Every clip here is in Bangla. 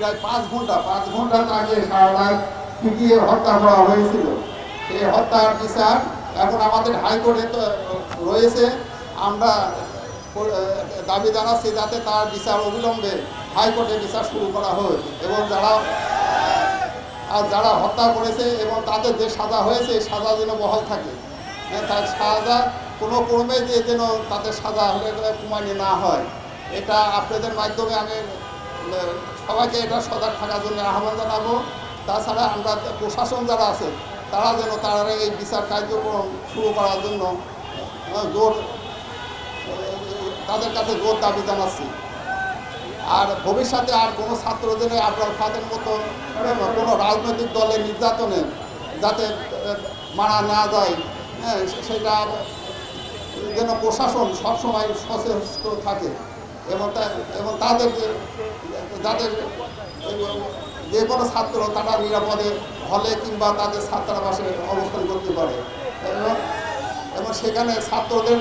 প্রায় পাঁচ ঘণ্টা পাঁচ ঘণ্টা আগে সারা পিটিয়ে হত্যা করা হয়েছিল। সেই হত্যার বিচার এখন আমাদের হাইকোর্টে তো রয়েছে। আমরা দাবি জানাচ্ছি যাতে তার বিচার অবিলম্বে হাইকোর্টে বিচার শুরু করা হয় এবং যারা আর যারা হত্যা করেছে এবং তাদের যে সাজা হয়েছে এই সাজা যেন বহাল থাকে। হ্যাঁ, তার সাজা কোনো ক্রমে যে যেন তাদের সাজা হলে কুমানি না হয়। এটা আপনাদের মাধ্যমে আমি সবাইকে এটা সজাগ থাকার জন্য আহ্বান জানাব। তাছাড়া আমরা প্রশাসন যারা আছে, তারা যেন তারা এই বিচার কার্যক্রম শুরু করার জন্য জোর, তাদের কাছে জোর দাবি জানাচ্ছি। আর ভবিষ্যতে আর কোনো ছাত্র যেন আপনার ফাদের মতো কোনো রাজনৈতিক দলের নির্যাতনে যাতে মারা না যায় হ্যাঁ সেটা যেন প্রশাসন সবসময় সচেষ্ট থাকে। এবং এবং তাদের যাদের যে কোনো ছাত্র তারা নিরাপদে হলে কিংবা তাদের ছাত্রাবাসে অবস্থান করতে পারে। এবং এবং সেখানে ছাত্রদের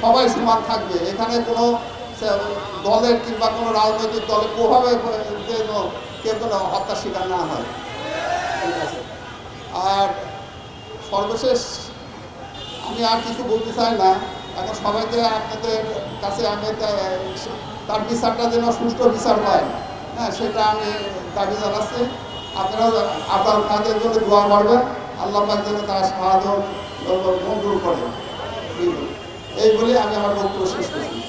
সবাই সমান থাকবে। এখানে কোনো দলের কিংবা কোনো রাজনৈতিক দলের প্রভাবে যেন কেউ কোনো হত্যার শিকার না হয়। ঠিক আছে? আর সর্বশেষ আমি আর কিছু বলতে চাই না। এখন সবাই যে আপনাদের কাছে আমি তার বিচারটা যেন সুষ্ঠু বিচার পায় হ্যাঁ সেটা আমি দাবি জানাচ্ছি। আপনারা আপনার কাজের জন্য দোয়া করবেন। আল্লাহ পাক যেন তার সাহায্য মঞ্জুর করেন এই বলে আমি আমার বক্তব্য শেষ করছি